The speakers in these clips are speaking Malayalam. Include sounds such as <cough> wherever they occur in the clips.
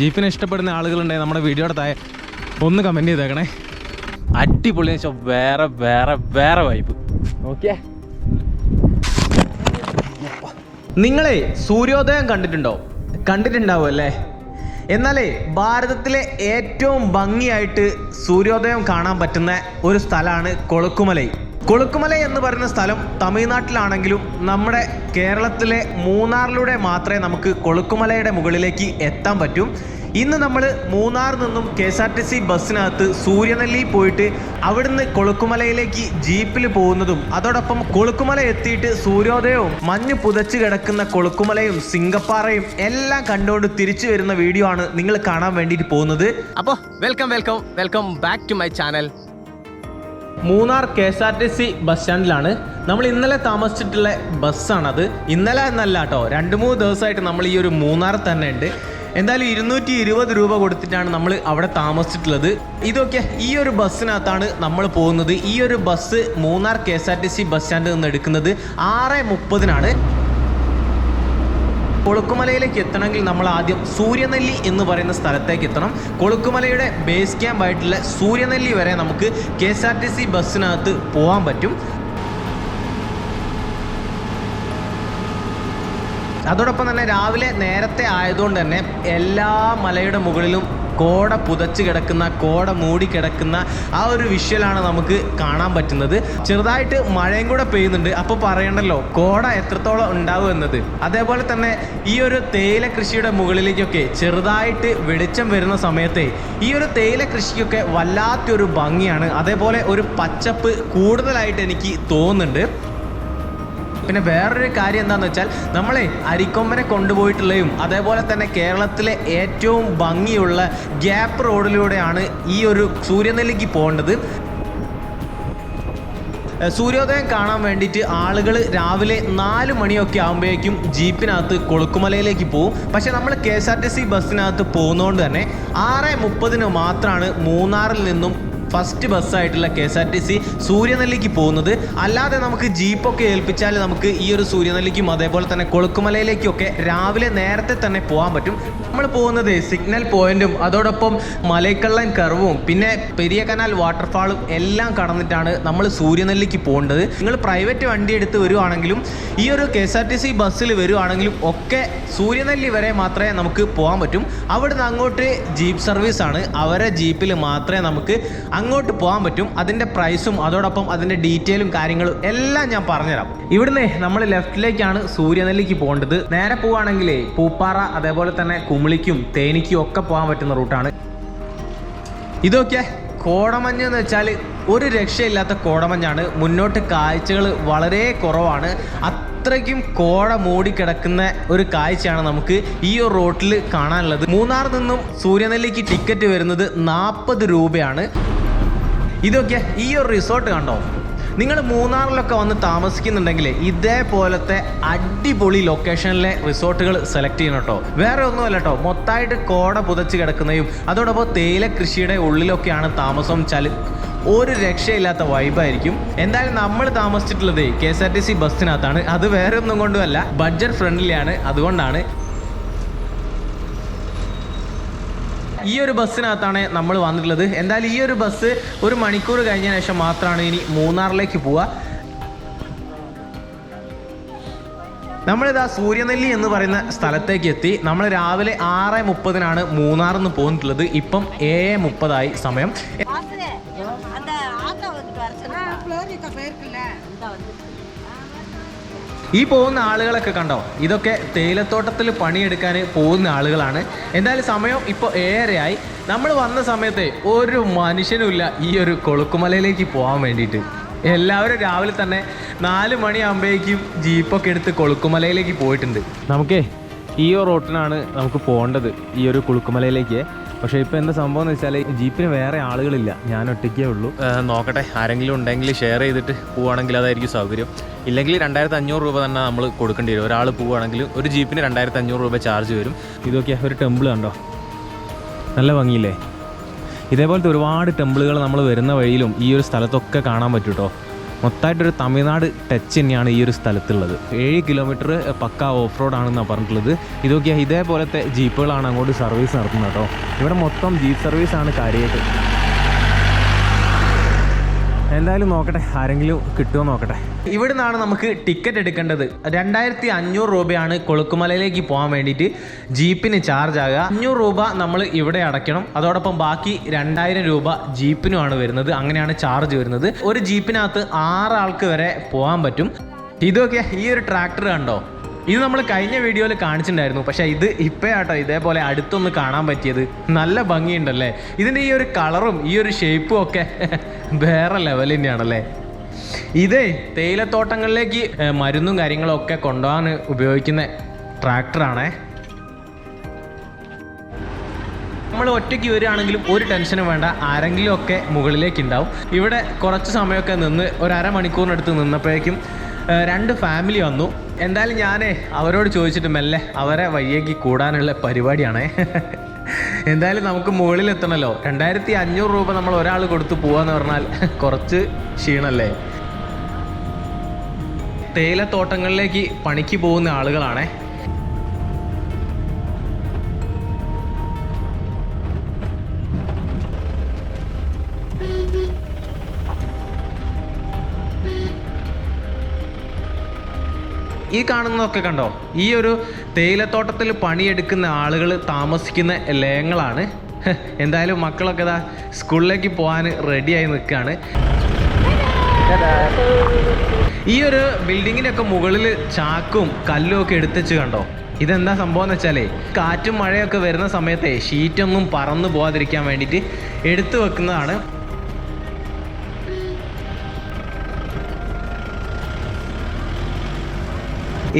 ജീപ്പിനെ ഇഷ്ടപ്പെടുന്ന ആളുകളുണ്ടെങ്കിൽ നമ്മുടെ വീഡിയോയുടെ താഴെ ഒന്ന് കമന്റ് ചെയ്തേക്കണേ. അടിപൊളി വെച്ചാൽ വേറെ വേറെ വേറെ വൈബ് ഓക്കെ നിങ്ങളെ സൂര്യോദയം കണ്ടിട്ടുണ്ടോ? കണ്ടിട്ടുണ്ടാവും അല്ലേ? എന്നാലേ ഭാരതത്തിലെ ഏറ്റവും ഭംഗിയായിട്ട് സൂര്യോദയം കാണാൻ പറ്റുന്ന ഒരു സ്ഥലമാണ് കൊളുക്കുമലൈ. കൊളുക്കുമല എന്ന് പറയുന്ന സ്ഥലം തമിഴ്നാട്ടിലാണെങ്കിലും നമ്മുടെ കേരളത്തിലെ മൂന്നാറിലൂടെ മാത്രമേ നമുക്ക് കൊളുക്കുമലയുടെ മുകളിലേക്ക് എത്താൻ പറ്റൂ. ഇന്ന് നമ്മൾ മൂന്നാർ നിന്നും K S R T C ബസ്സിനകത്ത് Suryanelli പോയിട്ട് അവിടുന്ന് കൊളുക്കുമലയിലേക്ക് ജീപ്പിൽ പോകുന്നതും അതോടൊപ്പം കൊളുക്കുമല എത്തിയിട്ട് സൂര്യോദയവും മഞ്ഞ് പുതച്ച് കിടക്കുന്ന കൊളുക്കുമലയും സിംഗപ്പാറയും എല്ലാം കണ്ടുകൊണ്ട് തിരിച്ചു വരുന്ന വീഡിയോ ആണ് നിങ്ങൾ കാണാൻ വേണ്ടിയിട്ട് പോകുന്നത്. അപ്പോൾ welcome welcome welcome back to my channel Munnar K S R T C bus സ്റ്റാൻഡിലാണ്. നമ്മൾ ഇന്നലെ താമസിച്ചിട്ടുള്ള ബസ്സാണത്. ഇന്നലെ എന്നല്ല കേട്ടോ രണ്ട് മൂന്ന് ദിവസമായിട്ട് നമ്മൾ ഈ ഒരു മൂന്നാർ തന്നെ ഉണ്ട്. എന്തായാലും ഇരുന്നൂറ്റി ഇരുപത് രൂപ കൊടുത്തിട്ടാണ് നമ്മൾ അവിടെ താമസിച്ചിട്ടുള്ളത്. ഇതൊക്കെ ഈ ഒരു ബസ്സിനകത്താണ് നമ്മൾ പോകുന്നത്. ഈ ഒരു bus Munnar K S R T C bus സ്റ്റാൻഡിൽ നിന്ന് എടുക്കുന്നത്. ആറ് മുപ്പതിനാണ്. കൊളുക്കുമലയിലേക്ക് എത്തണമെങ്കിൽ നമ്മൾ ആദ്യം സൂര്യനെല്ലി എന്ന് പറയുന്ന സ്ഥലത്തേക്ക് എത്തണം. കൊളുക്കുമലയുടെ ബേസ് ക്യാമ്പ് ആയിട്ടുള്ള സൂര്യനെല്ലി വരെ നമുക്ക് K S R T C ബസ്സിനകത്ത് പോകാൻ പറ്റും. അതോടൊപ്പം തന്നെ രാവിലെ നേരത്തെ ആയതുകൊണ്ട് തന്നെ എല്ലാ മലയുടെ മുകളിലും കോട പുതച്ച് കിടക്കുന്ന കോട മൂടി കിടക്കുന്ന ആ ഒരു വിഷ്വലാണ് നമുക്ക് കാണാൻ പറ്റുന്നത്. ചെറുതായിട്ട് മഴയും കൂടെ പെയ്യുന്നുണ്ട്. അപ്പോൾ പറയണ്ടല്ലോ കോട എത്രത്തോളം ഉണ്ടാവും എന്നത്. അതേപോലെ തന്നെ ഈ ഒരു തേയില കൃഷിയുടെ മുകളിലേക്കൊക്കെ ചെറുതായിട്ട് വെളിച്ചം വരുന്ന സമയത്തെ ഈ ഒരു തേയില കൃഷിക്കൊക്കെ വല്ലാത്തൊരു ഭംഗിയാണ്. അതേപോലെ ഒരു പച്ചപ്പ് കൂടുതലായിട്ട് എനിക്ക് തോന്നുന്നുണ്ട്. പിന്നെ വേറൊരു കാര്യം എന്താണെന്ന് വെച്ചാൽ നമ്മളെ അരിക്കൊമ്പനെ കൊണ്ടുപോയിട്ടുള്ളതും അതേപോലെ തന്നെ കേരളത്തിലെ ഏറ്റവും ഭംഗിയുള്ള ഗ്യാപ്പ് റോഡിലൂടെയാണ് ഈ ഒരു സൂര്യനെല്ലിക്ക് പോകേണ്ടത്. സൂര്യോദയം കാണാൻ വേണ്ടിയിട്ട് ആളുകൾ രാവിലെ നാല് മണിയൊക്കെ ആകുമ്പോഴേക്കും ജീപ്പിനകത്ത് കൊളുക്കുമലയിലേക്ക് പോകും പക്ഷേ നമ്മൾ K S R T C ബസ്സിനകത്ത് പോകുന്നതുകൊണ്ട് തന്നെ ആറ് മുപ്പതിന് മാത്രമാണ് മൂന്നാറിൽ നിന്നും first ബസ്സായിട്ടുള്ള K S R T C സൂര്യനെല്ലിക്ക് പോകുന്നത്. അല്ലാതെ നമുക്ക് ജീപ്പൊക്കെ ഏൽപ്പിച്ചാൽ നമുക്ക് ഈ ഒരു സൂര്യനെല്ലിക്കും അതേപോലെ തന്നെ കൊളുക്കുമലയിലേക്കും ഒക്കെ രാവിലെ നേരത്തെ തന്നെ പോകാൻ പറ്റും. നമ്മൾ പോകുന്നത് സിഗ്നൽ പോയിന്റും അതോടൊപ്പം മലൈക്കള്ളൻ കർവും പിന്നെ പെരിയ കനാൽ വാട്ടർഫാളും എല്ലാം കടന്നിട്ടാണ് നമ്മൾ സൂര്യനെല്ലിക്ക് പോകേണ്ടത്. നിങ്ങൾ പ്രൈവറ്റ് വണ്ടി എടുത്ത് വരുവാണെങ്കിലും ഈ ഒരു K S R T C ബസ്സിൽ വരുവാണെങ്കിലും ഒക്കെ സൂര്യനെല്ലി വരെ മാത്രമേ നമുക്ക് പോകാൻ പറ്റും. അവിടുന്ന് അങ്ങോട്ട് ജീപ്പ് സർവീസ് ആണ്. അവരെ ജീപ്പിൽ മാത്രമേ നമുക്ക് അങ്ങോട്ട് പോകാൻ പറ്റും. അതിന്റെ പ്രൈസും അതോടൊപ്പം അതിന്റെ ഡീറ്റെയിലും കാര്യങ്ങളും എല്ലാം ഞാൻ പറഞ്ഞുതരാം. ഇവിടുന്ന് നമ്മൾ ലെഫ്റ്റിലേക്കാണ് സൂര്യനെല്ലിക്ക് പോകേണ്ടത്. നേരെ പോവുകയാണെങ്കിൽ പൂപ്പാറ അതേപോലെ തന്നെ കുമിളിക്കും തേനിക്കും ഒക്കെ പോകാൻ പറ്റുന്ന റൂട്ടാണ്. ഇതൊക്കെ കോടമഞ്ഞ് എന്ന് വെച്ചാൽ ഒരു രക്ഷയില്ലാത്ത കോടമഞ്ഞാണ്. മുന്നോട്ട് കാഴ്ചകൾ വളരെ കുറവാണ്. അത്രയ്ക്കും കോട മൂടിക്കിടക്കുന്ന ഒരു കാഴ്ചയാണ് നമുക്ക് ഈ ഒരു റോട്ടിൽ കാണാനുള്ളത്. മൂന്നാർ നിന്നും സൂര്യനെല്ലിക്ക് ടിക്കറ്റ് വരുന്നത് നാൽപ്പത് രൂപയാണ്. ഇതൊക്കെ ഈ ഒരു റിസോർട്ട് കണ്ടോ? നിങ്ങൾ മൂന്നാറിലൊക്കെ വന്ന് താമസിക്കുന്നുണ്ടെങ്കിൽ ഇതേപോലത്തെ അടിപൊളി ലൊക്കേഷനിലെ റിസോർട്ടുകൾ സെലക്ട് ചെയ്യണം കേട്ടോ വേറെ ഒന്നുമല്ല കേട്ടോ മൊത്തമായിട്ട് കോട പുതച്ച് കിടക്കുന്നതും അതോടൊപ്പം തേയില കൃഷിയുടെ ഉള്ളിലൊക്കെയാണ് താമസം ചലി ഒരു രക്ഷയില്ലാത്ത വൈബായിരിക്കും എന്തായാലും നമ്മൾ താമസിച്ചിട്ടുള്ളത് K S R T C ബസ്സിനകത്താണ്. അത് വേറെ ഒന്നും കൊണ്ടുമല്ല ബഡ്ജറ്റ് ഫ്രണ്ട്ലിയാണ് അതുകൊണ്ടാണ് ഈ ഒരു ബസ്സിനകത്താണ് നമ്മൾ വന്നിട്ടുള്ളത്. എന്തായാലും ഈ ഒരു ബസ് ഒരു മണിക്കൂർ കഴിഞ്ഞ ശേഷം മാത്രമാണ് ഇനി മൂന്നാറിലേക്ക് പോവുക. നമ്മളിതാ സൂര്യനെല്ലി എന്ന് പറയുന്ന സ്ഥലത്തേക്ക് എത്തി. നമ്മൾ രാവിലെ ആറ് മുപ്പതിനാണ് മൂന്നാറിൽ നിന്ന് പോന്നിട്ടുള്ളത്. ഇപ്പം ഏഴ് മുപ്പതായി സമയം. ഈ പോകുന്ന ആളുകളൊക്കെ കണ്ടോ? ഇതൊക്കെ തേയിലത്തോട്ടത്തിൽ പണിയെടുക്കാൻ പോകുന്ന ആളുകളാണ്. എന്തായാലും സമയം ഇപ്പോൾ ഏറെയായി നമ്മൾ വന്ന സമയത്ത് ഒരു മനുഷ്യനുമില്ല ഈ ഒരു കൊളുക്കുമലയിലേക്ക് പോകാൻ വേണ്ടിയിട്ട്. എല്ലാവരും രാവിലെ തന്നെ നാല് മണിയാകുമ്പോഴേക്കും ജീപ്പൊക്കെ എടുത്ത് കൊളുക്കുമലയിലേക്ക് പോയിട്ടുണ്ട്. നമുക്കേ ഈ റോട്ടിനാണ് നമുക്ക് പോകേണ്ടത്. ഈ ഒരു കുളുക്കുമലയിലേക്ക്. പക്ഷേ ഇപ്പോൾ എന്താ സംഭവം എന്ന് വെച്ചാൽ ജീപ്പിന് വേറെ ആളുകളില്ല. ഞാൻ ഒറ്റയ്ക്കേ ഉള്ളൂ. നോക്കട്ടെ. ആരെങ്കിലും ഉണ്ടെങ്കിൽ ഷെയർ ചെയ്തിട്ട് പോവുകയാണെങ്കിൽ അതായിരിക്കും സൗകര്യം. ഇല്ലെങ്കിൽ രണ്ടായിരത്തി അഞ്ഞൂറ് രൂപ തന്നെ നമ്മൾ കൊടുക്കേണ്ടി വരും. ഒരാൾ പോവുകയാണെങ്കിൽ ഒരു ജീപ്പിന് രണ്ടായിരത്തി അഞ്ഞൂറ് രൂപ ചാർജ് വരും. ഇതൊക്കെ ഒരു ടെമ്പിൾ കണ്ടോ? നല്ല ഭംഗിയില്ലേ? ഇതേപോലത്തെ ഒരുപാട് ടെമ്പിളുകൾ നമ്മൾ വരുന്ന വഴിയിലും ഈ ഒരു സ്ഥലത്തൊക്കെ കാണാൻ പറ്റും കേട്ടോ മൊത്തമായിട്ടൊരു തമിഴ്നാട് ടച്ച് തന്നെയാണ് ഈ ഒരു സ്ഥലത്തുള്ളത്. ഏഴ് കിലോമീറ്റർ പക്ക ഓഫ് റോഡ് ആണെന്നാണ് പറഞ്ഞിട്ടുള്ളത്. ഇതൊക്കെ ഇതേപോലത്തെ ജീപ്പുകളാണ് അങ്ങോട്ട് സർവീസ് നടത്തുന്നത് കേട്ടോ. ഇവിടെ മൊത്തം ജീപ്പ് സർവീസാണ് കാര്യമായിട്ട്. എന്തായാലും നോക്കട്ടെ ആരെങ്കിലും കിട്ടുമോ നോക്കട്ടെ. ഇവിടെ നിന്നാണ് നമുക്ക് ടിക്കറ്റ് എടുക്കേണ്ടത്. രണ്ടായിരത്തി അഞ്ഞൂറ് രൂപയാണ് കൊളുക്കുമലയിലേക്ക് പോകാൻ വേണ്ടിയിട്ട് ജീപ്പിന് ചാർജ് ആകുക. അഞ്ഞൂറ് രൂപ നമ്മൾ ഇവിടെ അടയ്ക്കണം. അതോടൊപ്പം ബാക്കി രണ്ടായിരം രൂപ ജീപ്പിനുമാണ് വരുന്നത്. അങ്ങനെയാണ് ചാർജ് വരുന്നത്. ഒരു ജീപ്പിനകത്ത് ആറാൾക്ക് വരെ പോകാൻ പറ്റും. ഇതൊക്കെ ഈ ഒരു ട്രാക്ടർ കണ്ടോ? ഇത് നമ്മൾ കഴിഞ്ഞ വീഡിയോയിൽ കാണിച്ചിട്ടുണ്ടായിരുന്നു. പക്ഷേ ഇത് ഇപ്പോഴാട്ടോ ഇതേപോലെ അടുത്തൊന്ന് കാണാൻ പറ്റിയത്. നല്ല ഭംഗിയുണ്ടല്ലേ? ഇതിന്റെ ഈ ഒരു കളറും ഈ ഒരു ഷേപ്പും ഒക്കെ <laughs> വേറെ ലെവൽ തന്നെയാണല്ലേ? ഇതേ തേയിലത്തോട്ടങ്ങളിലേക്ക് മരുന്നും കാര്യങ്ങളും ഒക്കെ കൊണ്ടുപോകാൻ ഉപയോഗിക്കുന്ന ട്രാക്ടറാണേ നമ്മൾ ഒറ്റയ്ക്ക് വരികയാണെങ്കിലും ഒരു ടെൻഷനും വേണ്ട. ആരെങ്കിലും ഒക്കെ മുകളിലേക്ക് ഉണ്ടാവും. ഇവിടെ കുറച്ച് സമയമൊക്കെ നിന്ന് ഒരു അരമണിക്കൂറിനടുത്ത് നിന്നപ്പോഴേക്കും രണ്ട് ഫാമിലി വന്നു. എന്തായാലും ഞാനേ അവരോട് ചോദിച്ചിട്ട് മെല്ലെ അവരെ വയ്യേക്ക് കൂടാനുള്ള പരിപാടിയാണേ. എന്തായാലും നമുക്ക് മുകളിൽ എത്തണല്ലോ രണ്ടായിരത്തി അഞ്ഞൂറ് രൂപ നമ്മൾ ഒരാൾ കൊടുത്ത് പോവാന്ന് പറഞ്ഞാൽ കുറച്ച് ക്ഷീണല്ലേ? തേയിലത്തോട്ടങ്ങളിലേക്ക് പണിക്ക് പോകുന്ന ആളുകളാണേ. ഈ കാണുന്നതൊക്കെ കണ്ടോ? ഈ ഒരു തേയിലത്തോട്ടത്തിൽ പണിയെടുക്കുന്ന ആളുകൾ താമസിക്കുന്ന ലയങ്ങളാണ്. എന്തായാലും മക്കളൊക്കെ ഇതാ സ്കൂളിലേക്ക് പോകാൻ റെഡിയായി നിൽക്കുകയാണ്. ഈ ഒരു ബിൽഡിങ്ങിനൊക്കെ മുകളിൽ ചാക്കും കല്ലും ഒക്കെ എടുത്തുവെച്ച് കണ്ടോ? ഇതെന്താ സംഭവം എന്ന് വെച്ചാൽ കാറ്റും മഴയൊക്കെ വരുന്ന സമയത്തെ ഷീറ്റൊന്നും പറന്നു പോകാതിരിക്കാൻ വേണ്ടിയിട്ട് എടുത്തു വെക്കുന്നതാണ്.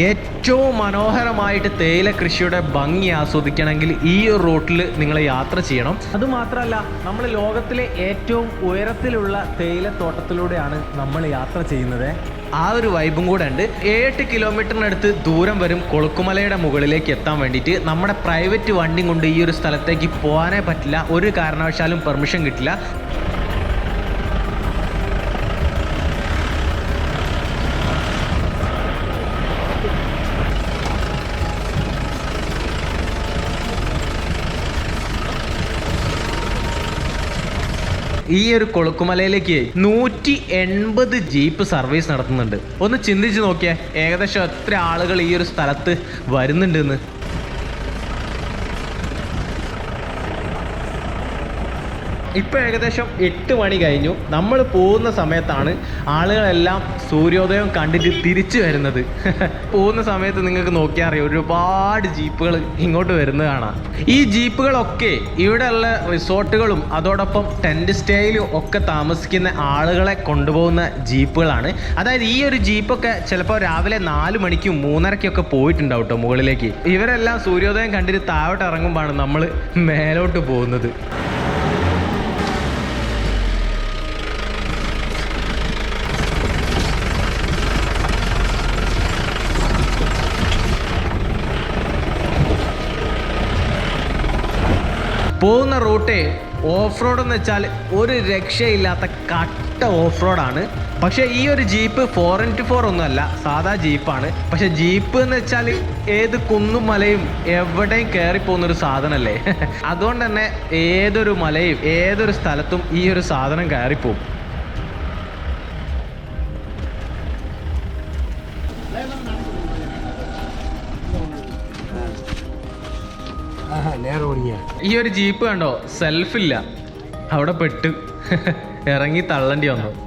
ഏറ്റവും മനോഹരമായിട്ട് തേയില കൃഷിയുടെ ഭംഗി ആസ്വദിക്കണമെങ്കിൽ ഈ ഒരു റൂട്ടിൽ നിങ്ങൾ യാത്ര ചെയ്യണം. അതുമാത്രമല്ല നമ്മൾ ലോകത്തിലെ ഏറ്റവും ഉയരത്തിലുള്ള തേയിലത്തോട്ടത്തിലൂടെയാണ് നമ്മൾ യാത്ര ചെയ്യുന്നത്. ആ ഒരു വൈബും കൂടെ ഉണ്ട്. ഏഴ് കിലോമീറ്ററിനടുത്ത് ദൂരം വരും കൊളുക്കുമലയുടെ മുകളിലേക്ക് എത്താൻ വേണ്ടിയിട്ട് നമ്മുടെ പ്രൈവറ്റ് വണ്ടി കൊണ്ട് ഈ ഒരു സ്ഥലത്തേക്ക് പോകാനേ പറ്റില്ല. ഒരു കാരണവശാലും പെർമിഷൻ കിട്ടില്ല. ഈ ഒരു കൊളുക്കുമലയിലേക്ക് നൂറ്റി എൺപത് ജീപ്പ് സർവീസ് നടത്തുന്നുണ്ട്. ഒന്ന് ചിന്തിച്ച് നോക്കിയാൽ ഏകദേശം എത്ര ആളുകൾ ഈ ഒരു സ്ഥലത്ത് വരുന്നുണ്ടെന്ന്. ഇപ്പോൾ ഏകദേശം എട്ട് മണി കഴിഞ്ഞു. നമ്മൾ പോകുന്ന സമയത്താണ് ആളുകളെല്ലാം സൂര്യോദയം കണ്ടിട്ട് തിരിച്ചു വരുന്നത്. <laughs> പോകുന്ന സമയത്ത് നിങ്ങൾക്ക് നോക്കിയാൽ അറിയാം ഒരുപാട് ജീപ്പുകൾ ഇങ്ങോട്ട് വരുന്നത് കാണാം. ഈ ജീപ്പുകളൊക്കെ ഇവിടെയുള്ള റിസോർട്ടുകളും അതോടൊപ്പം ടെന്റ് സ്റ്റേയിലും ഒക്കെ താമസിക്കുന്ന ആളുകളെ കൊണ്ടുപോകുന്ന ജീപ്പുകളാണ്. അതായത് ഈ ഒരു ജീപ്പൊക്കെ ചിലപ്പോൾ രാവിലെ നാല് മണിക്കും മൂന്നരയ്ക്കൊക്കെ പോയിട്ടുണ്ടാവും കേട്ടോ മുകളിലേക്ക്. ഇവരെല്ലാം സൂര്യോദയം കണ്ടിട്ട് താഴോട്ട് ഇറങ്ങുമ്പോഴാണ് നമ്മൾ മേലോട്ട് പോകുന്നത്. പോകുന്ന റൂട്ടേ ഓഫ് റോഡ് എന്ന് വെച്ചാൽ ഒരു രക്ഷയില്ലാത്ത കട്ട ഓഫ് റോഡാണ് പക്ഷേ ഈ ഒരു ജീപ്പ് ഫോർ ഇന്റു ഫോർ ഒന്നുമല്ല സാധാ ജീപ്പാണ്. പക്ഷേ ജീപ്പ് എന്ന് വെച്ചാൽ ഏത് കുന്നും മലയും എവിടെയും കയറി പോകുന്നൊരു സാധനമല്ലേ? <laughs> അതുകൊണ്ട് തന്നെ ഏതൊരു മലയും ഏതൊരു സ്ഥലത്തും ഈ ഒരു സാധനം കയറിപ്പോവും. ഈ ഒരു ജീപ്പ് കണ്ടോ? സെൽഫില്ല. അവിടെ പെട്ട്. <laughs> ഇറങ്ങി തള്ളണ്ടി വന്നു.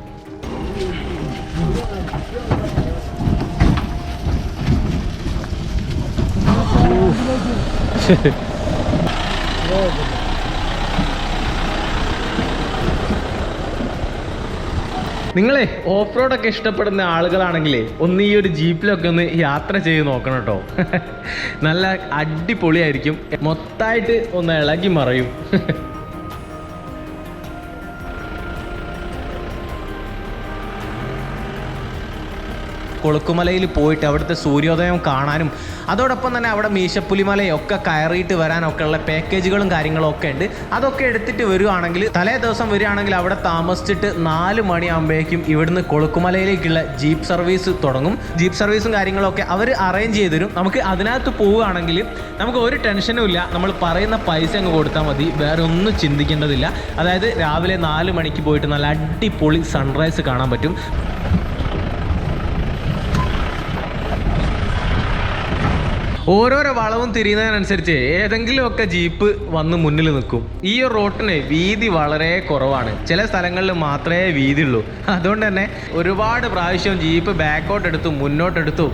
നിങ്ങളെ ഓഫ് റോഡൊക്കെ ഇഷ്ടപ്പെടുന്ന ആളുകളാണെങ്കിലേ ഒന്ന് ഈ ഒരു ജീപ്പിലൊക്കെ ഒന്ന് യാത്ര ചെയ്ത് നോക്കണം കേട്ടോ. <laughs> നല്ല അടിപൊളിയായിരിക്കും. മൊത്തമായിട്ട് ഒന്ന് ഇളകി മറയും. <laughs> കൊളുക്കുമലയിൽ പോയിട്ട് അവിടുത്തെ സൂര്യോദയം കാണാനും അതോടൊപ്പം തന്നെ അവിടെ മീശപ്പുലിമലയൊക്കെ കയറിയിട്ട് വരാനൊക്കെ ഉള്ള പാക്കേജുകളും കാര്യങ്ങളും ഒക്കെ ഉണ്ട്. അതൊക്കെ എടുത്തിട്ട് വരുവാണെങ്കിൽ തലേ ദിവസം വരികയാണെങ്കിൽ അവിടെ താമസിച്ചിട്ട് നാല് മണിയാകുമ്പോഴേക്കും ഇവിടുന്ന് കൊളുക്കുമലയിലേക്കുള്ള ജീപ്പ് സർവീസ് തുടങ്ങും. ജീപ്പ് സർവീസും കാര്യങ്ങളൊക്കെ അവർ അറേഞ്ച് ചെയ്ത് തരും. നമുക്ക് അതിനകത്ത് പോവുകയാണെങ്കിൽ നമുക്ക് ഒരു ടെൻഷനും ഇല്ല. നമ്മൾ പറയുന്ന പൈസ അങ്ങ് കൊടുത്താൽ മതി. വേറെ ഒന്നും ചിന്തിക്കേണ്ടതില്ല. അതായത് രാവിലെ നാല് മണിക്ക് പോയിട്ട് നല്ല അടിപൊളി സൺറൈസ് കാണാൻ പറ്റും. ഓരോരോ വളവും തിരിയുന്നതിനനുസരിച്ച് ഏതെങ്കിലുമൊക്കെ ജീപ്പ് വന്ന് മുന്നിൽ നിൽക്കും. ഈ ഒരു റോട്ടിന് വീതി വളരെ കുറവാണ്. ചില സ്ഥലങ്ങളിൽ മാത്രമേ വീതി ഉള്ളൂ അതുകൊണ്ട് തന്നെ ഒരുപാട് പ്രാവശ്യം ജീപ്പ് ബാക്കോട്ട് എടുത്തു മുന്നോട്ടെടുത്തു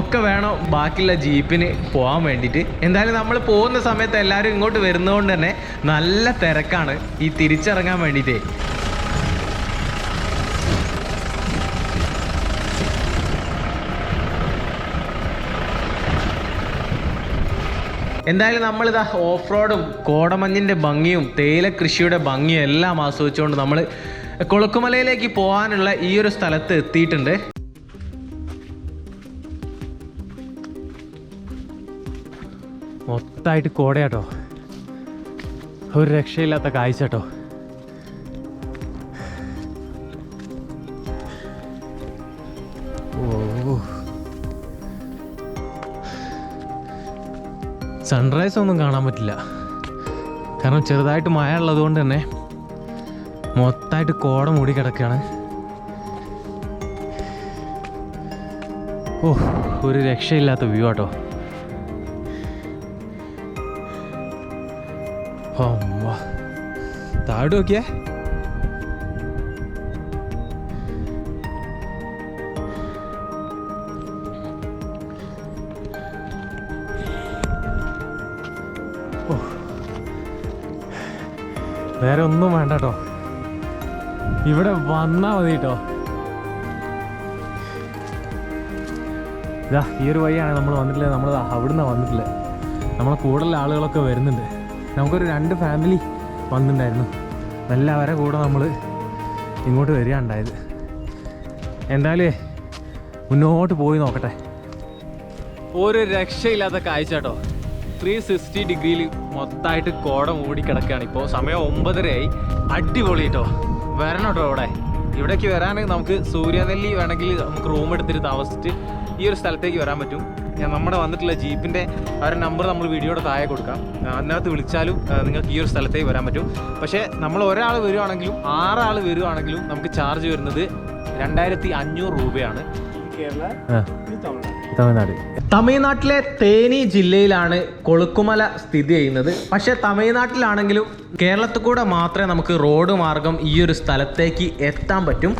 ഒക്കെ വേണം ബാക്കിയുള്ള ജീപ്പിന് പോകാൻ വേണ്ടിയിട്ട്. എന്തായാലും നമ്മൾ പോകുന്ന സമയത്ത് എല്ലാവരും ഇങ്ങോട്ട് വരുന്നതുകൊണ്ട് തന്നെ നല്ല തിരക്കാണ് ഈ തിരിച്ചിറങ്ങാൻ വേണ്ടിയിട്ടേ. എന്തായാലും നമ്മളിതാ ഓഫ് റോഡും കോടമഞ്ഞിന്റെ ഭംഗിയും തേയില കൃഷിയുടെ ഭംഗിയും എല്ലാം ആസ്വദിച്ചുകൊണ്ട് നമ്മൾ കൊളുക്കുമലയിലേക്ക് പോകാനുള്ള ഈ ഒരു സ്ഥലത്ത് എത്തിയിട്ടുണ്ട്. മൊത്തമായിട്ട് കോടയാട്ടോ. ഒരു രക്ഷയില്ലാത്ത കാഴ്ച കേട്ടോ. സൺറൈസ് ഒന്നും കാണാൻ പറ്റില്ല. കാരണം ചെറുതായിട്ട് മഴ ഉള്ളതുകൊണ്ട് തന്നെ മൊത്തമായിട്ട് കോട മൂടി കിടക്കുകയാണ്. ഓ ഒരു രക്ഷയില്ലാത്ത വ്യൂ ആട്ടോ. താഴോട്ട് നോക്കിയേ. വേറെ ഒന്നും വേണ്ട കേട്ടോ ഇവിടെ വന്നാൽ മതി കേട്ടോ ഇതാ ഈ ഒരു വഴിയാണ് നമ്മൾ വന്നിട്ടില്ല? നമ്മൾ അവിടുന്ന് വന്നിട്ടില്ല? നമ്മളെ കൂടുതൽ ആളുകളൊക്കെ വരുന്നുണ്ട്. നമുക്കൊരു രണ്ട് ഫാമിലി വന്നിട്ടുണ്ടായിരുന്നു. എല്ലാവരെ കൂടെ നമ്മൾ ഇങ്ങോട്ട് വരികയുണ്ടായത്. എന്തായാലും മുന്നോട്ട് പോയി നോക്കട്ടെ. ഒരു രക്ഷയില്ലാത്ത കാഴ്ച കേട്ടോ ത്രീ സിക്സ്റ്റി ഡിഗ്രിയിൽ മൊത്തമായിട്ട് കോട മൂടിക്കിടക്കുകയാണ് ഇപ്പോൾ സമയം ഒമ്പതരയായി. അടിപൊളി കേട്ടോ വരണം കേട്ടോ ഇവിടെ ഇവിടേക്ക് വരാൻ നമുക്ക് സൂര്യനെല്ലി വേണമെങ്കിൽ നമുക്ക് റൂം എടുത്തിട്ട് താമസിച്ചിട്ട് ഈ ഒരു സ്ഥലത്തേക്ക് വരാൻ പറ്റും. ഞാൻ നമ്മുടെ വന്നിട്ടുള്ള ജീപ്പിന്റെ അവരുടെ നമ്പർ നമ്മൾ വീഡിയോയുടെ താഴെ കൊടുക്കാം. അതിനകത്ത് വിളിച്ചാലും നിങ്ങൾക്ക് ഈ ഒരു സ്ഥലത്തേക്ക് വരാൻ പറ്റും. പക്ഷേ നമ്മൾ ഒരാൾ വരുവാണെങ്കിലും ആറാൾ വരുവാണെങ്കിലും നമുക്ക് ചാർജ് വരുന്നത് രണ്ടായിരത്തി അഞ്ഞൂറ് രൂപയാണ്. തമിഴ്നാട്. തമിഴ്നാട്ടിലെ തേനി ജില്ലയിലാണ് കൊളുക്കുമല സ്ഥിതി ചെയ്യുന്നത്. പക്ഷേ തമിഴ്നാട്ടിലാണെങ്കിലും കേരളത്തിൽ കൂടെ മാത്രമേ നമുക്ക് റോഡ് മാർഗം ഈ ഒരു സ്ഥലത്തേക്ക് എത്താൻ പറ്റും.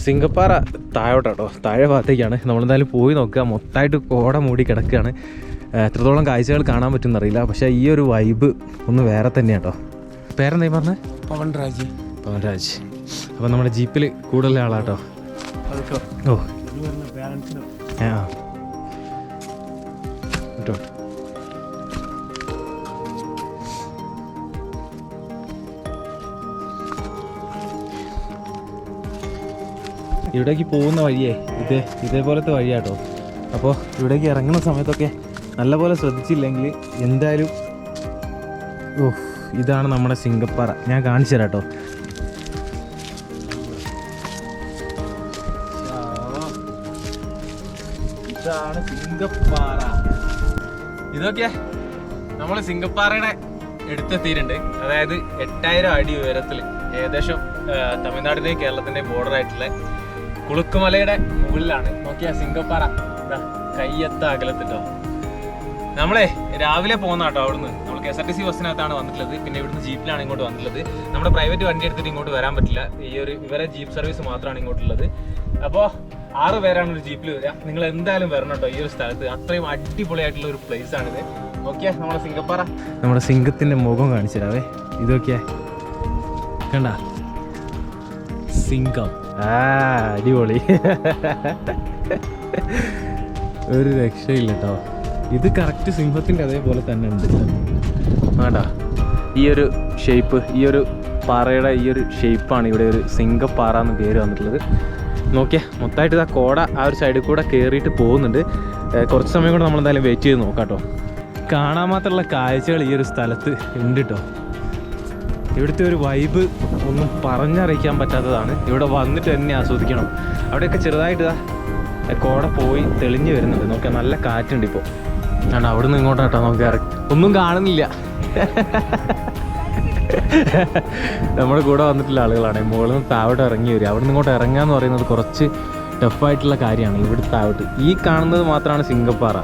സിംഗപ്പാറ താഴോട്ടാട്ടോ. താഴെ ഭാഗത്തേക്കാണ്. നമ്മളെന്തായാലും പോയി നോക്കുക. മൊത്തമായിട്ട് കോട മൂടി കിടക്കുകയാണ്. എത്രത്തോളം കാഴ്ചകൾ കാണാൻ പറ്റുമെന്ന് അറിയില്ല. പക്ഷേ ഈ ഒരു വൈബ് ഒന്ന് വേറെ തന്നെയാട്ടോ. പേരെന്തായി പറഞ്ഞത് പവൻ രാജ് പവൻരാജ്. അപ്പോൾ നമ്മുടെ ജീപ്പിൽ കൂടുതൽ ആളാട്ടോ. ഓ. ആ. ഇവിടേക്ക് പോകുന്ന വഴിയേ ഇതേ ഇതേപോലത്തെ വഴിയാട്ടോ. അപ്പോൾ ഇവിടേക്ക് ഇറങ്ങുന്ന സമയത്തൊക്കെ നല്ലപോലെ ശ്രദ്ധിച്ചില്ലെങ്കിൽ എന്തായാലും ഓ ഇതാണ് നമ്മുടെ സിംഗപ്പാറ. ഞാൻ കാണിച്ചു തരാം കേട്ടോ ഇതാണ് സിംഗപ്പാറ ഇതൊക്കെ നമ്മൾ സിംഗപ്പാറയുടെ എടുത്തെത്തിയിട്ടുണ്ട്. അതായത് എട്ടായിരം അടി ഉയരത്തിൽ ഏകദേശം തമിഴ്നാടിന്റെയും കേരളത്തിന്റെയും ബോർഡർ ആയിട്ടുള്ള കുളുക്കുമലയുടെ മുകളിലാണ്. നോക്കിയാ സിംഗപ്പാറ കയ്യെത്ത അകലത്തിട്ടോ. നമ്മളെ രാവിലെ പോകുന്ന കേട്ടോ അവിടുന്ന്. നമ്മൾ K S R T C ബസ്സിനകത്താണ് വന്നിട്ടുള്ളത്. പിന്നെ ഇവിടുന്ന് ജീപ്പിലാണ് ഇങ്ങോട്ട് വന്നിട്ടുള്ളത്. നമ്മുടെ പ്രൈവറ്റ് വണ്ടി എടുത്തിട്ട് ഇങ്ങോട്ട് വരാൻ പറ്റില്ല. ഈ ഒരു ഇവരെ ജീപ്പ് സർവീസ് മാത്രമാണ് ഇങ്ങോട്ടുള്ളത്. അപ്പോൾ ആറ് പേരാണ് ഒരു ജീപ്പിൽ വരിക. നിങ്ങൾ എന്തായാലും വരണം കേട്ടോ ഈ ഒരു സ്ഥലത്ത്? അത്രയും അടിപൊളിയായിട്ടുള്ള ഒരു പ്ലേസ് ആണിത്. ഓക്കെ നമ്മുടെ സിംഗപ്പാറ. നമ്മുടെ സിംഗത്തിന്റെ മുഖം കാണിച്ചിടാവേ ഇതൊക്കെയാ കണ്ട? സിംഗം. ആ അടിപൊളി. ഒരു രക്ഷയില്ല കേട്ടോ. ഇത് കറക്റ്റ് സിംഹത്തിന്റെ അതേപോലെ തന്നെ ഉണ്ട്. വേണ്ടാ ഈ ഒരു ഷേപ്പ് ഈ ഒരു പാറയുടെ ഈ ഒരു ഷേപ്പാണ് ഇവിടെ ഒരു സിംഗപ്പാറ എന്ന് പേര് വന്നിട്ടുള്ളത്. നോക്കിയാൽ മൊത്തമായിട്ട് ഇതാ കോട ആ ഒരു സൈഡിൽ കൂടെ കയറിയിട്ട് പോകുന്നുണ്ട്. കുറച്ച് സമയം കൂടെ നമ്മൾ എന്തായാലും വെയിറ്റ് ചെയ്ത് നോക്കാം കേട്ടോ കാണാൻ മാത്രമുള്ള കാഴ്ചകൾ ഈ ഒരു സ്ഥലത്ത് ഉണ്ട് കേട്ടോ ഇവിടുത്തെ ഒരു വൈബ് ഒന്നും പറഞ്ഞറിയിക്കാൻ പറ്റാത്തതാണ്. ഇവിടെ വന്നിട്ട് തന്നെ ആസ്വദിക്കണം. അവിടെയൊക്കെ ചെറുതായിട്ട് കോട പോയി തെളിഞ്ഞു വരുന്നുണ്ട്. നോക്കാം നല്ല കാറ്റുണ്ട് ഇപ്പോൾ ആണ് അവിടെ നിന്ന് ഇങ്ങോട്ടാട്ടോ നമുക്ക് ഇറങ്ങി ഒന്നും കാണുന്നില്ല. നമ്മുടെ കൂടെ വന്നിട്ടുള്ള ആളുകളാണ്. മുകളിൽ നിന്ന് താവട്ട് ഇറങ്ങി വരിക. അവിടെ നിന്ന് ഇങ്ങോട്ട് ഇറങ്ങുക എന്ന് പറയുന്നത് കുറച്ച് ടഫായിട്ടുള്ള കാര്യമാണ്. ഇവിടെ താവട്ട് ഈ കാണുന്നത് മാത്രമാണ് സിംഗപ്പാറ.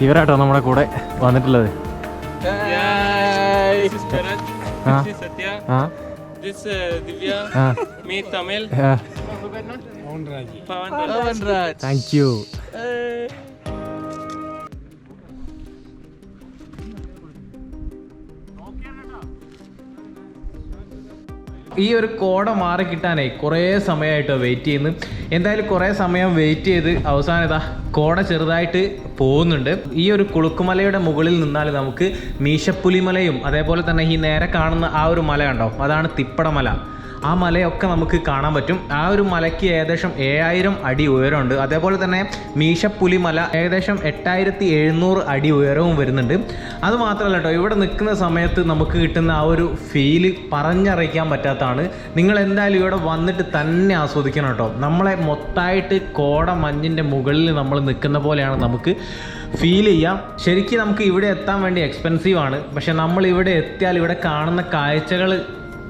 ഇവരാട്ടോ നമ്മുടെ കൂടെ വന്നിട്ടുള്ളത്. ആ. ആ. ദിവ്യ മീ ആ. Pawan Raj. താങ്ക് യു ഈ ഒരു കോട മാറി കിട്ടാനേ കുറേ സമയമായിട്ടോ വെയിറ്റ് ചെയ്യുന്നു. എന്തായാലും കുറേ സമയം വെയിറ്റ് ചെയ്ത് അവസാനം ഇതാ കോട ചെറുതായിട്ട് പോകുന്നുണ്ട്. ഈ ഒരു കുളുക്കുമലയുടെ മുകളിൽ നിന്നാൽ നമുക്ക് മീശപ്പുലിമലയും അതേപോലെ തന്നെ ഈ നേരെ കാണുന്ന ആ ഒരു മല കണ്ടോ? അതാണ് തിപ്പടമല. ആ മലയൊക്കെ നമുക്ക് കാണാൻ പറ്റും. ആ ഒരു മലയ്ക്ക് ഏകദേശം ഏഴായിരം അടി ഉയരമുണ്ട്. അതേപോലെ തന്നെ മീശപ്പുലി മല ഏകദേശം എട്ടായിരത്തി എഴുന്നൂറ് അടി ഉയരവും വരുന്നുണ്ട്. അത് മാത്രമല്ല കേട്ടോ ഇവിടെ നിൽക്കുന്ന സമയത്ത് നമുക്ക് കിട്ടുന്ന ആ ഒരു ഫീൽ പറഞ്ഞറിയിക്കാൻ പറ്റാത്തതാണ്. നിങ്ങൾ എന്തായാലും ഇവിടെ വന്നിട്ട് തന്നെ ആസ്വദിക്കണം കേട്ടോ. നമ്മളെ മൊത്തമായിട്ട് കോട മഞ്ഞിന്റെ മുകളിൽ നമ്മൾ നിൽക്കുന്ന പോലെയാണ് നമുക്ക് ഫീൽ ചെയ്യാം. ശരിക്കും നമുക്ക് ഇവിടെ എത്താൻ വേണ്ടി എക്സ്പെൻസീവ് ആണ്. പക്ഷെ നമ്മൾ ഇവിടെ എത്തിയാൽ ഇവിടെ കാണുന്ന കാഴ്ചകൾ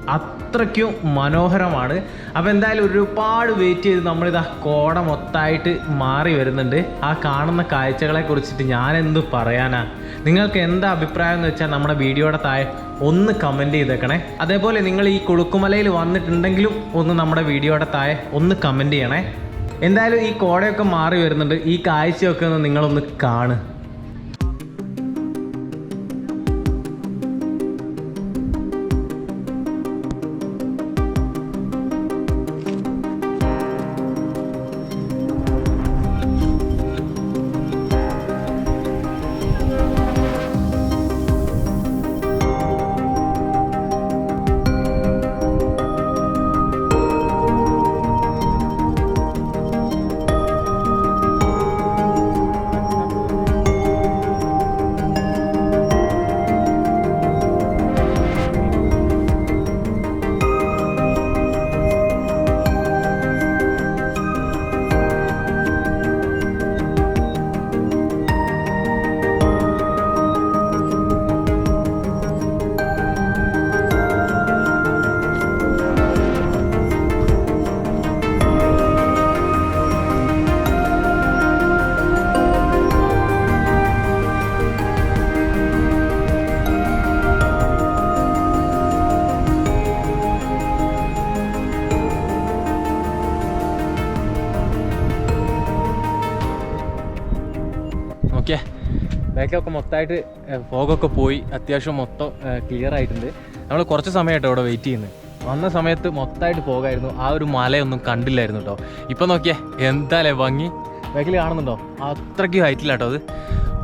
അത്രയ്ക്കും മനോഹരമാണ്. അപ്പോൾ എന്തായാലും ഒരുപാട് വെയിറ്റ് ചെയ്ത് നമ്മളിതാ കോട മൊത്തമായിട്ട് മാറി വരുന്നുണ്ട്. ആ കാണുന്ന കാഴ്ചകളെ കുറിച്ചിട്ട് ഞാൻ എന്ത് പറയാനാ? നിങ്ങൾക്ക് എന്താ അഭിപ്രായം എന്ന് വെച്ചാൽ നമ്മുടെ വീഡിയോയുടെ താഴെ ഒന്ന് കമന്റ് ചെയ്തേക്കണേ. അതേപോലെ നിങ്ങൾ ഈ കുളുക്കുമലയിൽ വന്നിട്ടുണ്ടെങ്കിലും ഒന്ന് നമ്മുടെ വീഡിയോയുടെ താഴെ ഒന്ന് കമന്റ് ചെയ്യണേ. എന്തായാലും ഈ കോടയൊക്കെ മാറി വരുന്നുണ്ട്. ഈ കാഴ്ചയൊക്കെ ഒന്ന് നിങ്ങളൊന്ന് കാണ്. ബാക്കിലൊക്കെ മൊത്തമായിട്ട് ഫോഗൊക്കെ പോയി. അത്യാവശ്യം മൊത്തം ക്ലിയർ ആയിട്ടുണ്ട്. നമ്മൾ കുറച്ച് സമയമായിട്ട് ഇവിടെ വെയിറ്റ് ചെയ്യുന്നത് വന്ന സമയത്ത് മൊത്തമായിട്ട് പോകായിരുന്നു ആ ഒരു മലയൊന്നും കണ്ടില്ലായിരുന്നു കേട്ടോ ഇപ്പം നോക്കിയേ എന്താലേ ഭംഗി. ബാക്കിൽ കാണുന്നുണ്ടോ? അത്രയ്ക്ക് ഹൈറ്റിലാട്ടോ അത്.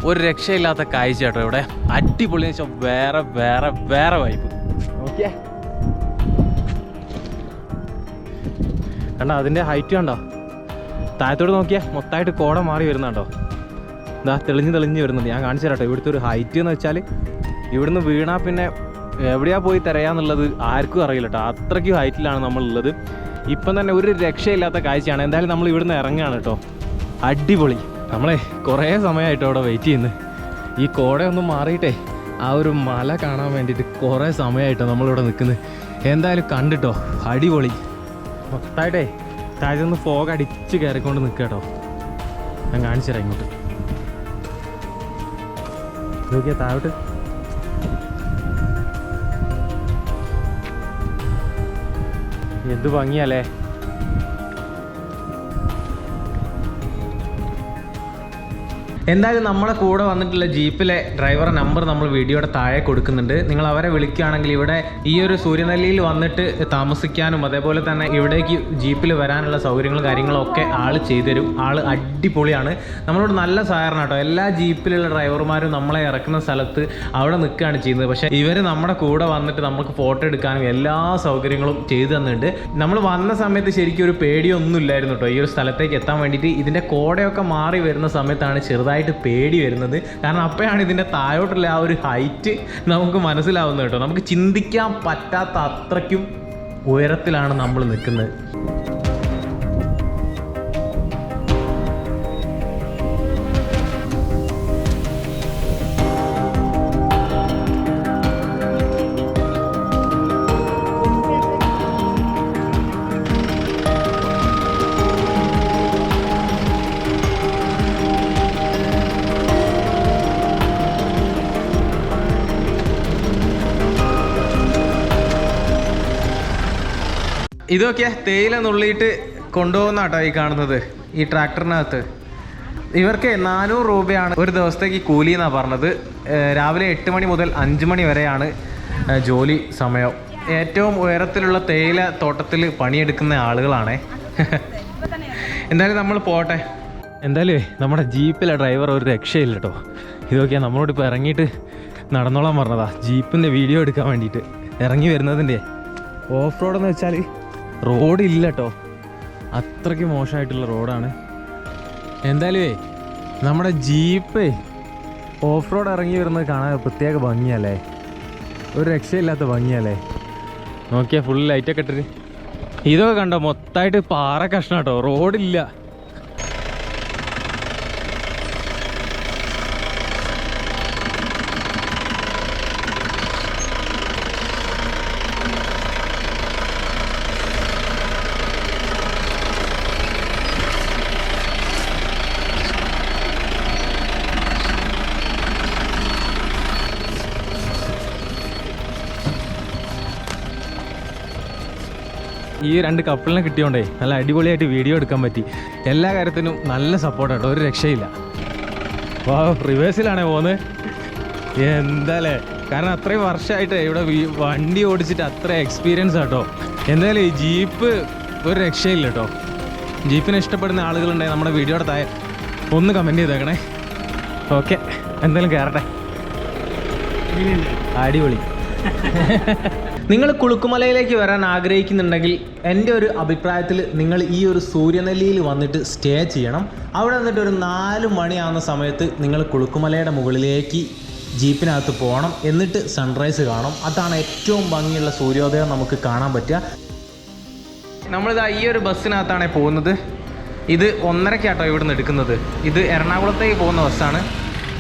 ഒരു രക്ഷയില്ലാത്ത കാഴ്ച കേട്ടോ ഇവിടെ. അടിപൊളി വെച്ചാൽ വേറെ വേറെ വേറെ വൈബ് ഓക്കെ കണ്ടോ അതിന്റെ ഹൈറ്റ് കണ്ടോ? താഴത്തോട് നോക്കിയാൽ മൊത്തമായിട്ട് കോട മാറി വരുന്നുണ്ടോ ഇതാ തെളിഞ്ഞ് തെളിഞ്ഞ് വരുന്നുണ്ട്. ഞാൻ കാണിച്ചു തരാട്ടോ. ഇവിടുത്തെ ഒരു ഹൈറ്റ് എന്ന് വെച്ചാൽ ഇവിടുന്ന് വീണാൽ പിന്നെ എവിടെയാ പോയി തിരയാന്നുള്ളത് ആർക്കും അറിയില്ല കേട്ടോ അത്രയ്ക്കും ഹൈറ്റിലാണ് നമ്മളുള്ളത്. ഇപ്പം തന്നെ ഒരു രക്ഷയില്ലാത്ത കാഴ്ചയാണ്. എന്തായാലും നമ്മൾ ഇവിടുന്ന് ഇറങ്ങുകയാണ് കേട്ടോ അടിപൊളി. നമ്മളെ കുറേ സമയമായിട്ടോ അവിടെ വെയിറ്റ് ചെയ്യുന്നത് ഈ കോടയൊന്നും മാറിയിട്ടേ ആ ഒരു മല കാണാൻ വേണ്ടിയിട്ട് കുറേ സമയമായിട്ടോ നമ്മളിവിടെ നിൽക്കുന്നത് എന്തായാലും കണ്ടിട്ടോ അടിപൊളി. മൊത്തമായിട്ടേ താഴെ നിന്ന് ഫോഗ് അടിച്ച് കയറിക്കൊണ്ട് നിൽക്കുക കേട്ടോ ഞാൻ കാണിച്ചു തരാം ഇങ്ങോട്ട്. നോക്കിയാ താഴോട്ട്. എന്ത് ഭംഗിയല്ലേ എന്തായാലും നമ്മുടെ കൂടെ വന്നിട്ടുള്ള ജീപ്പിലെ ഡ്രൈവർ നമ്പർ നമ്മൾ വീഡിയോയുടെ താഴെ കൊടുക്കുന്നുണ്ട്. നിങ്ങൾ അവരെ വിളിക്കുകയാണെങ്കിൽ ഇവിടെ ഈ ഒരു സൂര്യനെല്ലിയിൽ വന്നിട്ട് താമസിക്കാനും അതേപോലെ തന്നെ ഇവിടേക്ക് ജീപ്പിൽ വരാനുള്ള സൗകര്യങ്ങളും കാര്യങ്ങളും ഒക്കെ ആൾ ചെയ്തുതരും. ആൾ അടിപൊളിയാണ്. നമ്മളോട് നല്ല സഹകരണം കേട്ടോ. എല്ലാ ജീപ്പിലുള്ള ഡ്രൈവർമാരും നമ്മളെ ഇറക്കുന്ന സ്ഥലത്ത് അവിടെ നിൽക്കുകയാണ് ചെയ്യുന്നത്. പക്ഷേ ഇവർ നമ്മുടെ കൂടെ വന്നിട്ട് നമുക്ക് ഫോട്ടോ എടുക്കാനും എല്ലാ സൗകര്യങ്ങളും ചെയ്തു തന്നിട്ടുണ്ട്. നമ്മൾ വന്ന സമയത്ത് ശരിക്കും ഒരു പേടിയൊന്നുമില്ലായിരുന്നു കേട്ടോ ഈ ഒരു സ്ഥലത്തേക്ക് എത്താൻ വേണ്ടിയിട്ട്. ഇതിന്റെ കോടയൊക്കെ മാറി വരുന്ന സമയത്താണ് ചെറുതായിട്ട് പേടി വരുന്നത്. കാരണം അപ്പോഴാണ് ഇതിന്റെ താഴോട്ടുള്ള ആ ഒരു ഹൈറ്റ് നമുക്ക് മനസ്സിലാവുന്നത് കേട്ടോ. നമുക്ക് ചിന്തിക്കാൻ പറ്റാത്ത അത്രയ്ക്കും ഉയരത്തിലാണ് നമ്മൾ നിൽക്കുന്നത്. ഇതൊക്കെ തേയില നുള്ളിയിട്ട് കൊണ്ടുപോകുന്ന കേട്ടോ ഈ കാണുന്നത് ഈ ട്രാക്ടറിനകത്ത്. ഇവർക്ക് നാനൂറ് രൂപയാണ് ഒരു ദിവസത്തേക്ക് കൂലി എന്നാണ് പറഞ്ഞത്. രാവിലെ എട്ട് മണി മുതൽ അഞ്ച് മണി വരെയാണ് ജോലി സമയം. ഏറ്റവും ഉയരത്തിലുള്ള തേയില തോട്ടത്തിൽ പണിയെടുക്കുന്ന ആളുകളാണേ. എന്തായാലും നമ്മൾ പോട്ടെ. എന്തായാലും നമ്മുടെ ജീപ്പിലെ ഡ്രൈവർ ഒരു രക്ഷയില്ല കേട്ടോ ഇതൊക്കെയാണ് നമ്മളോട് ഇപ്പോൾ ഇറങ്ങിയിട്ട് നടന്നോളാൻ പറഞ്ഞതാ. ജീപ്പിന്റെ വീഡിയോ എടുക്കാൻ വേണ്ടിയിട്ട്. ഇറങ്ങി വരുന്നതിന്റെ ഓഫ് റോഡ് എന്ന് വെച്ചാൽ റോഡ് ഇല്ല കേട്ടോ അത്രയ്ക്ക് മോശമായിട്ടുള്ള റോഡാണ്. എന്തായാലും നമ്മുടെ ജീപ്പ് ഓഫ് റോഡ് ഇറങ്ങി വരുന്നത് കാണാൻ പ്രത്യേക ഭംഗിയല്ലേ? ഒരു രക്ഷയില്ലാത്ത ഭംഗിയല്ലേ? നോക്കിയാൽ ഫുൾ ലൈറ്റൊക്കെ ഇട്ടിട്ട്. ഇതൊക്കെ കണ്ടോ മൊത്തമായിട്ട് പാറ കഷ്ണം കേട്ടോ റോഡില്ല. ഈ രണ്ട് കപ്പിളിനെ കിട്ടിയോണ്ടേ നല്ല അടിപൊളിയായിട്ട് വീഡിയോ എടുക്കാൻ പറ്റി. എല്ലാ കാര്യത്തിനും നല്ല സപ്പോർട്ടാട്ടോ ഒരു രക്ഷയില്ല. വാ റിവേഴ്സിലാണേ പോകുന്നത് എന്താലേ? കാരണം അത്രയും വർഷമായിട്ട് ഇവിടെ വണ്ടി ഓടിച്ചിട്ട് അത്ര എക്സ്പീരിയൻസ് ആട്ടോ. എന്തായാലും ഈ ജീപ്പ് ഒരു രക്ഷയില്ല കേട്ടോ ജീപ്പിനെ ഇഷ്ടപ്പെടുന്ന ആളുകളുണ്ടെങ്കിൽ നമ്മുടെ വീഡിയോയുടെ താഴെ ഒന്ന് കമന്റ് ചെയ്തേക്കണേ. ഓക്കെ എന്തായാലും കയറട്ടെ അടിപൊളി. <laughs> നിങ്ങൾ കുളുക്കുമലയിലേക്ക് വരാൻ ആഗ്രഹിക്കുന്നുണ്ടെങ്കിൽ എന്റെ ഒരു അഭിപ്രായത്തിൽ നിങ്ങൾ ഈ ഒരു സൂര്യനെല്ലിയിൽ വന്നിട്ട് സ്റ്റേ ചെയ്യണം. അവിടെ വന്നിട്ട് ഒരു നാല് മണിയാവുന്ന സമയത്ത് നിങ്ങൾ കുളുക്കുമലയുടെ മുകളിലേക്ക് ജീപ്പിനകത്ത് പോകണം. എന്നിട്ട് സൺറൈസ് കാണും. അതാണ് ഏറ്റവും ഭംഗിയുള്ള സൂര്യോദയം നമുക്ക് കാണാൻ പറ്റുക. നമ്മളിതാ ഈ ഒരു ബസ്സിനകത്താണ് പോകുന്നത്. ഇത് ഒന്നരക്കാട്ടോ ഇവിടെ നിന്ന് എടുക്കുന്നത്. ഇത് എറണാകുളത്തേക്ക് പോകുന്ന ബസ്സാണ്.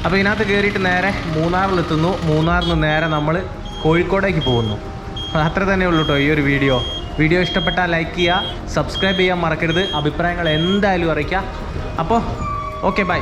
അപ്പോൾ ഇതിനകത്ത് കയറിയിട്ട് നേരെ മൂന്നാറിലെത്തുന്നു. മൂന്നാറിൽ നിന്ന് നേരെ നമ്മൾ കോഴിക്കോടേക്ക് പോകുന്നു. അത്ര തന്നെ ഉള്ളൂ കേട്ടോ ഈ ഒരു വീഡിയോ. വീഡിയോ ഇഷ്ടപ്പെട്ടാൽ ലൈക്ക് ചെയ്യുക സബ്സ്ക്രൈബ് ചെയ്യാൻ മറക്കരുത്. അഭിപ്രായങ്ങൾ എന്തായാലും അറിയിക്കുക അപ്പോൾ ഓക്കെ ബൈ